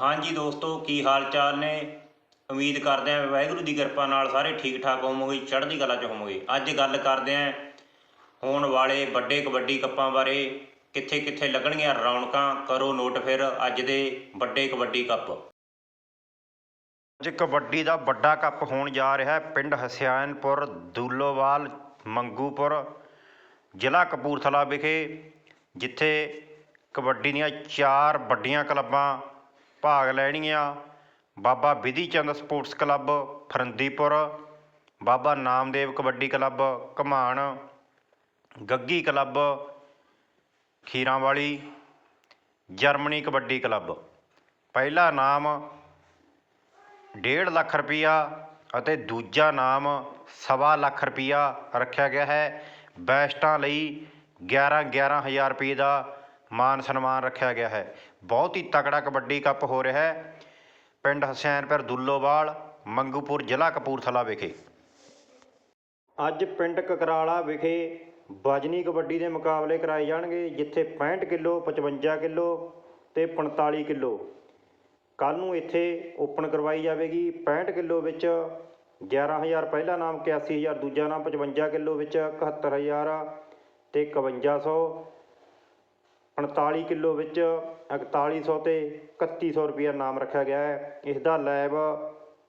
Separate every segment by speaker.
Speaker 1: ਹਾਂਜੀ ਦੋਸਤੋ, ਕੀ ਹਾਲ ਚਾਲ ਨੇ? ਉਮੀਦ ਕਰਦੇ ਹਾਂ ਵਾਹਿਗੁਰੂ ਦੀ ਕਿਰਪਾ ਨਾਲ ਸਾਰੇ ਠੀਕ ਠਾਕ ਹੋਵੋਗੇ, ਚੜ੍ਹਦੀ ਕਲਾ ਚ ਹੋਵੋਗੇ। ਅੱਜ ਗੱਲ ਕਰਦੇ ਹਾਂ ਹੋਣ ਵਾਲੇ ਵੱਡੇ ਕਬੱਡੀ ਕੱਪਾਂ ਬਾਰੇ। ਕਿੱਥੇ ਕਿੱਥੇ ਲੱਗਣਗੀਆਂ ਰੌਣਕਾਂ, ਕਰੋ ਨੋਟ ਫਿਰ ਅੱਜ ਦੇ ਵੱਡੇ ਕਬੱਡੀ ਕੱਪ।
Speaker 2: ਅੱਜ ਕਬੱਡੀ ਦਾ ਵੱਡਾ ਕੱਪ ਹੋਣ ਜਾ ਰਿਹਾ ਹੈ ਪਿੰਡ ਹਸਿਆਨਪੁਰ, ਦੂਲੋਵਾਲ, ਮੰਗੂਪੁਰ, ਜ਼ਿਲ੍ਹਾ ਕਪੂਰਥਲਾ ਵਿਖੇ, ਜਿੱਥੇ ਕਬੱਡੀ ਦੀਆਂ ਚਾਰ ਵੱਡੀਆਂ ਕਲੱਬਾਂ ਭਾਗ ਲੈਣਗੀਆਂ Baba Vidhi Chand sports club, Farandipur. Baba Namdev kabaddi club, Ghuman. Gaggi club, Khiranwali. Germany kabaddi club. ਪਹਿਲਾ ਨਾਮ ਡੇਢ ਲੱਖ ਰੁਪਈਆ ਅਤੇ ਦੂਜਾ ਨਾਮ ਸਵਾ ਲੱਖ ਰੁਪਈਆ ਰੱਖਿਆ ਗਿਆ ਹੈ। ਬੈਸਟਾਂ ਲਈ 11 11000 ਰੁਪਏ ਦਾ ਮਾਨ ਸਨਮਾਨ ਰੱਖਿਆ ਗਿਆ ਹੈ। ਬਹੁਤ ਹੀ ਤਕੜਾ ਕਬੱਡੀ ਕੱਪ ਹੋ ਰਿਹਾ ਹੈ। ਪਿੰਡ ਹਸੈਨਪੁਰ ਦੁੱਲੋਵਾਲ, ਮੰਗੂਪੁਰ ਜ਼ਿਲ੍ਹਾ ਕਪੂਰਥਲਾ ਵਿਖੇ। ਅੱਜ ਪਿੰਡ ਕਕਰਾਲਾ ਵਿਖੇ ਵਜਨੀ ਕਬੱਡੀ ਦੇ ਮੁਕਾਬਲੇ ਕਰਾਏ ਜਾਣਗੇ, ਜਿੱਥੇ 65 ਕਿਲੋ 55 ਕਿਲੋ ਤੇ 45 ਕਿਲੋ। ਕੱਲ ਨੂੰ ਇੱਥੇ ਓਪਨ ਕਰਵਾਈ ਜਾਵੇਗੀ। 65 ਕਿਲੋ ਵਿੱਚ 11000 ਪਹਿਲਾ ਨਾਮ 81000 ਦੂਜਾ ਨਾਮ 55 ਕਿਲੋ ਵਿੱਚ 71000 ਤੇ 5100 45 ਕਿਲੋ ਵਿੱਚ 4100 ਤੇ 3100 ਰੁਪਇਆ ਨਾਮ ਰੱਖਿਆ ਗਿਆ ਹੈ। ਇਸ ਦਾ ਲੈਬ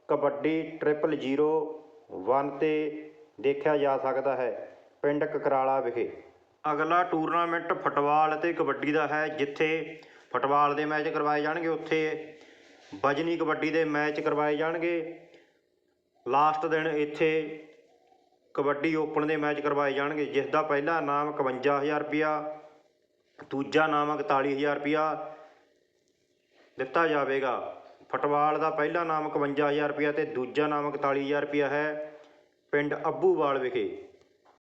Speaker 2: ਕਬੱਡੀ ਟ੍ਰਿਪਲ ਜ਼ੀਰੋ 1 ਤੇ ਦੇਖਿਆ ਜਾ ਸਕਦਾ ਹੈ। ਪਿੰਡ ਕਕਰਾਲਾ ਵਿਖੇ ਅਗਲਾ ਟੂਰਨਾਮੈਂਟ ਫੁੱਟਬਾਲ ਅਤੇ ਕਬੱਡੀ ਦਾ ਹੈ, ਜਿੱਥੇ ਫੁੱਟਬਾਲ ਦੇ ਮੈਚ ਕਰਵਾਏ ਜਾਣਗੇ। ਉੱਥੇ ਵਜਨੀ ਕਬੱਡੀ ਦੇ ਮੈਚ ਕਰਵਾਏ ਜਾਣਗੇ। ਲਾਸਟ ਦਿਨ ਇੱਥੇ ਕਬੱਡੀ ਓਪਨ ਦੇ ਮੈਚ ਕਰਵਾਏ ਜਾਣਗੇ, ਜਿਸ ਦਾ ਪਹਿਲਾ ਨਾਮ 51000 ਰੁਪਇਆ ਦੂਜਾ ਨਾਮ 41000 ਰੁਪਇਆ। ਦਿੱਤਾ ਜਾਵੇਗਾ। ਫੁੱਟਬਾਲ ਦਾ ਪਹਿਲਾ ਨਾਮ 51000 ਰੁਪਇਆ ਤੇ ਦੂਜਾ ਨਾਮ 41000 ਰੁਪਇਆ ਹੈ ਪਿੰਡ ਅੱਬੂਵਾਲ ਵਿਖੇ।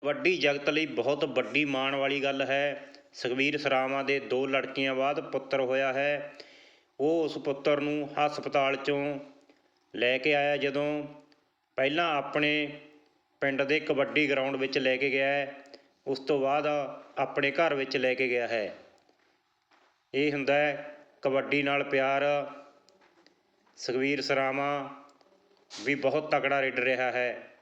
Speaker 1: ਵੱਡੀ ਜਗਤ ਲਈ ਬਹੁਤ ਵੱਡੀ ਮਾਣ ਵਾਲੀ ਗੱਲ ਹੈ। ਸੁਖਬੀਰ ਸਰਾਵਾਂ ਦੇ ਦੋ ਲੜਕੀਆਂ ਬਾਅਦ ਪੁੱਤਰ ਹੋਇਆ ਹੈ। ਉਹ ਉਸ ਪੁੱਤਰ ਨੂੰ ਹਸਪਤਾਲ ਚੋਂ ਲੈ ਕੇ ਆਇਆ ਜਦੋਂ ਪਹਿਲਾਂ ਆਪਣੇ ਪਿੰਡ ਦੇ ਕਬੱਡੀ ਗਰਾਊਂਡ ਵਿੱਚ ਲੈ ਕੇ ਗਿਆ ਹੈ। ਉਸ ਤੋਂ ਬਾਅਦ ਆਪਣੇ ਘਰ ਵਿੱਚ ਲੈ ਕੇ ਗਿਆ ਹੈ। ਇਹ ਹੁੰਦਾ ਹੈ ਕਬੱਡੀ ਨਾਲ ਪਿਆਰ। ਸੁਖਬੀਰ ਸਰਾਵਾਂ ਵੀ ਬਹੁਤ ਤਕੜਾ ਰੇਡ ਰਿਹਾ ਹੈ।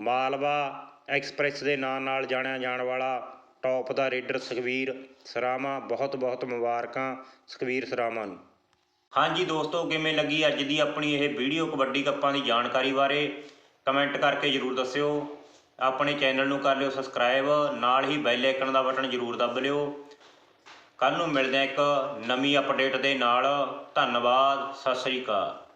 Speaker 1: ਮਾਲਵਾ ਐਕਸਪ੍ਰੈਸ ਦੇ ਨਾਂ ਨਾਲ ਜਾਣਿਆ ਜਾਣ ਵਾਲਾ ਟੌਪ ਦਾ ਰੇਡਰ ਸੁਖਬੀਰ ਸਰਾਵਾਂ ਬਹੁਤ ਬਹੁਤ ਮੁਬਾਰਕਾਂ ਸੁਖਬੀਰ ਸਰਾਵਾਂ ਨੂੰ। ਹਾਂਜੀ ਦੋਸਤੋ, ਕਿਵੇਂ ਲੱਗੀ ਅੱਜ ਦੀ ਆਪਣੀ ਇਹ ਵੀਡੀਓ ਕਬੱਡੀ ਕੱਪਾਂ ਦੀ ਜਾਣਕਾਰੀ ਬਾਰੇ? ਕਮੈਂਟ ਕਰਕੇ ਜਰੂਰ ਦੱਸਿਓ। ਆਪਣੇ ਚੈਨਲ ਨੂੰ ਕਰ ਲਿਓ ਸਬਸਕ੍ਰਾਈਬ, ਨਾਲ ਹੀ ਬੈਲ ਆਈਕਨ ਦਾ ਬਟਨ ਜਰੂਰ ਦੱਬ ਲਿਓ। ਕੱਲ ਨੂੰ ਮਿਲਦੇ ਹਾਂ ਇੱਕ ਨਵੀਂ ਅਪਡੇਟ ਦੇ ਨਾਲ। ਧੰਨਵਾਦ, ਸਤਿ ਸ੍ਰੀ ਅਕਾਲ।